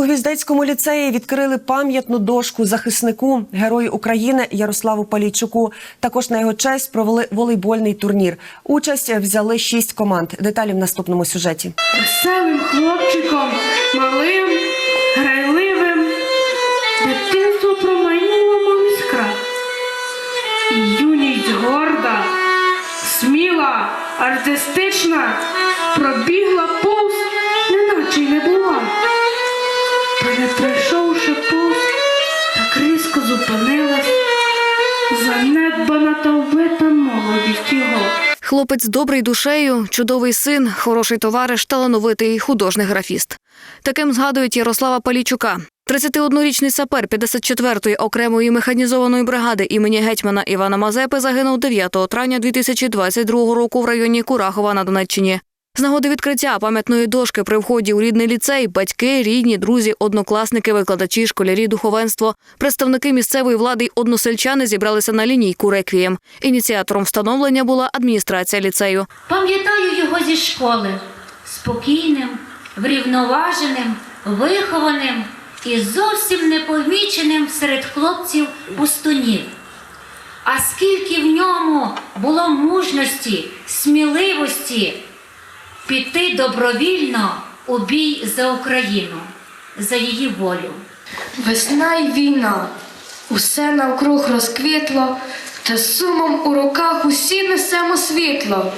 У Гвіздецькому ліцеї відкрили пам'ятну дошку захиснику герою України Ярославу Палійчуку. Також на його честь провели волейбольний турнір. Участь взяли шість команд. Деталі в наступному сюжеті. Веселим хлопчиком, малим, грайливим, дитинство промайнуло мов іскра. Юність горда, сміла, артистична, пробігла повз, Хлопець добрий душею, чудовий син, хороший товариш, талановитий художний графіст. Таким згадують Ярослава Палічука. 31-річний сапер 54-ї окремої механізованої бригади імені гетьмана Івана Мазепи загинув 9 травня 2022 року в районі Курахова на Донеччині. З нагоди відкриття пам'ятної дошки при вході у рідний ліцей батьки, рідні, друзі, однокласники, викладачі, школярі, духовенство, представники місцевої влади й односельчани зібралися на лінійку реквієм. Ініціатором встановлення була адміністрація ліцею. Пам'ятаю його зі школи спокійним, врівноваженим, вихованим і зовсім непоміченим серед хлопців пустунів. А скільки в ньому було мужності, сміливості піти добровільно у бій за Україну, за її волю. Весна й війна, усе навкруг розквітло, та сумом у руках усі несемо світло,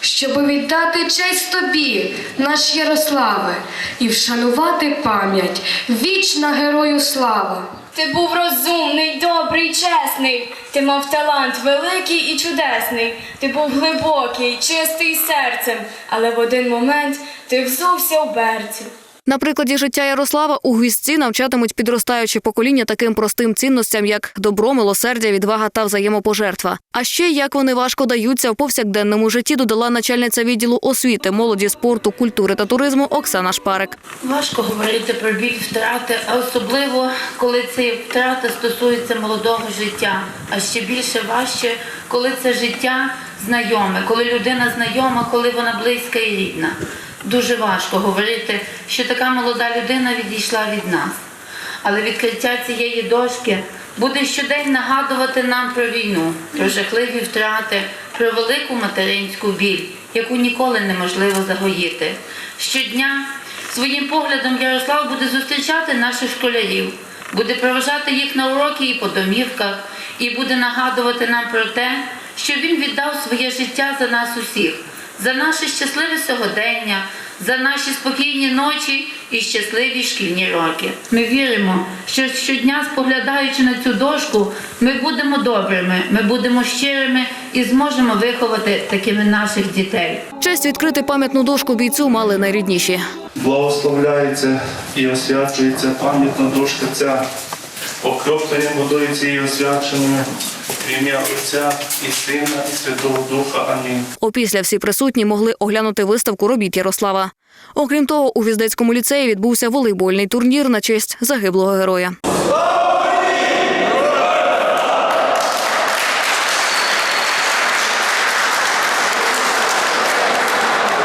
щоб віддати честь тобі, наш Ярославе, і вшанувати пам'ять, вічна герою слава. Ти був розумний, добрий, чесний. Ти мав талант великий і чудесний. Ти був глибокий, чистий серцем, але в один момент ти взувся у берці. На прикладі життя Ярослава у гвіздці навчатимуть підростаюче покоління таким простим цінностям, як добро, милосердя, відвага та взаємопожертва. А ще як вони важко даються в повсякденному житті, додала начальниця відділу освіти, молоді, спорту, культури та туризму Оксана Шпарик. Важко говорити про біль втрати, а особливо коли ці втрати стосуються молодого життя. А ще більше важче, коли це життя знайоме, коли людина знайома, коли вона близька і рідна. Дуже важко говорити, що така молода людина відійшла від нас. Але відкриття цієї дошки буде щодень нагадувати нам про війну, про жахливі втрати, про велику материнську біль, яку ніколи неможливо загоїти. Щодня своїм поглядом Ярослав буде зустрічати наших школярів, буде проважати їх на уроки і по домівках, і буде нагадувати нам про те, що він віддав своє життя за нас усіх, за наше щасливе сьогодення, за наші спокійні ночі і щасливі шкільні роки. Ми віримо, що щодня, споглядаючи на цю дошку, ми будемо добрими, ми будемо щирими і зможемо виховати такими наших дітей. Честь відкрити пам'ятну дошку бійцю мали найрідніші. благословляється і освячується пам'ятна дошка ця, окропленням водою цією освяченою, ім'я Отця і Сина, і Святого Духа. Амінь. Опісля всі присутні могли оглянути виставку робіт Ярослава. Окрім того, у Віздецькому ліцеї відбувся волейбольний турнір на честь загиблого героя.